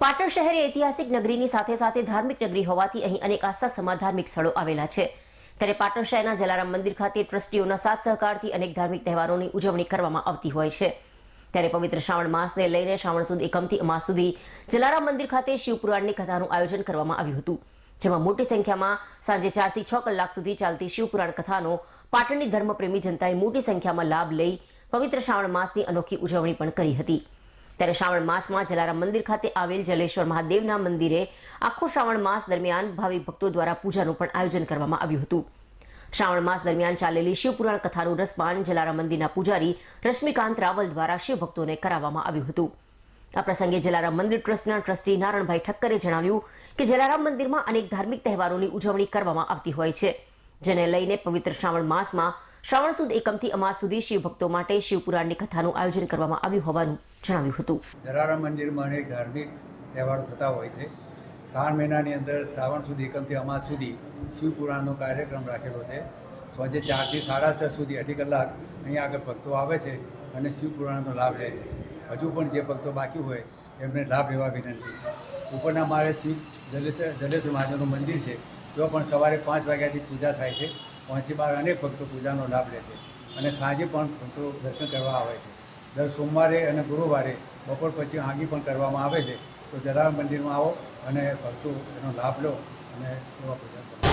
પાટણ શહેર ઐતિહાસિક નગરીની સાથે સાથે ધાર્મિક નગરી હોવાથી અહીં અનેક આસ્થાસમા ધાર્મિક સ્થળો આવેલા છે. ત્યારે પાટણ શહેરના જલારામ મંદિર ખાતે ટ્રસ્ટીઓના સાથ સહકારથી અનેક ધાર્મિક તહેવારોની ઉજવણી કરવામાં આવતી હોય છે. ત્યારે પવિત્ર શ્રાવણ માસને લઈને શ્રાવણ સુદ એકમથી અમાસ સુધી જલારામ મંદિર ખાતે શિવપુરાણની કથાનું આયોજન કરવામાં આવ્યું હતું. જેમાં મોટી સંખ્યામાં સાંજે ચારથી છ કલાક સુધી ચાલતી શિવપુરાણ કથાનો પાટણની ધર્મપ્રેમી જનતાએ મોટી સંખ્યામાં લાભ લઈ પવિત્ર શ્રાવણ માસની અનોખી ઉજવણી પણ કરી હતી. ત્યારે શ્રાવણ માસમાં જલારામ મંદિર ખાતે આવેલ જલેશ્વર મહાદેવના મંદિરે આખો શ્રાવણ માસ દરમિયાન ભાવિક ભક્તો દ્વારા પૂજાનું પણ આયોજન કરવામાં આવ્યું હતું. શ્રાવણ માસ દરમિયાન ચાલેલી શિવપુરાણ કથાનું રસપાન જલારામ મંદિરના પૂજારી રશ્મિકાંત રાવલ દ્વારા શિવભક્તોને કરાવવામાં આવ્યું હતું. આ પ્રસંગે જલારામ મંદિર ટ્રસ્ટના ટ્રસ્ટી નારણભાઈ ઠક્કરે જણાવ્યું કે જલારામ મંદિરમાં અનેક ધાર્મિક તહેવારોની ઉજવણી કરવામાં આવતી હોય છે. જેને લઈને પવિત્ર શ્રાવણ માસમાં શ્રાવણ સુદ એકમથી અમાસ સુધી શિવ ભક્તો માટે શિવપુરાણની કથાનું આયોજન કરવામાં આવ્યું હોવાનું જણાવ્યું હતું. દરારા મંદિરમાં અનેક ધાર્મિક તહેવારો થતા હોય છે. શ્રાવણ મહિનાની અંદર શ્રાવણ સુધી એકમથી અમાસ સુધી શિવપુરાણનો કાર્યક્રમ રાખેલો છે. સાંજે ચારથી સાડા છ સુધી અઢી કલાક અહીંયા આગળ ભક્તો આવે છે અને શિવપુરાણનો લાભ લે છે. હજુ પણ જે ભક્તો બાકી હોય એમને લાભ લેવા વિનંતી છે. ઉપરના મારે શિવ જલેશ્વર જલેશ્વર મહાદેવનું મંદિર છે. તો પણ સવારે પાંચ વાગ્યાથી પૂજા થાય છે, પહોંચી બાર અનેક ભક્તો પૂજાનો લાભ લે છે અને સાંજે પણ ભક્તો દર્શન કરવા આવે છે. દર સોમવારે અને ગુરુવારે બપોર પછી આંગી પણ કરવામાં આવે છે. તો જલારામ મંદિરમાં આવો અને ભક્તો એનો લાભ લો અને સેવા પૂજા કરો.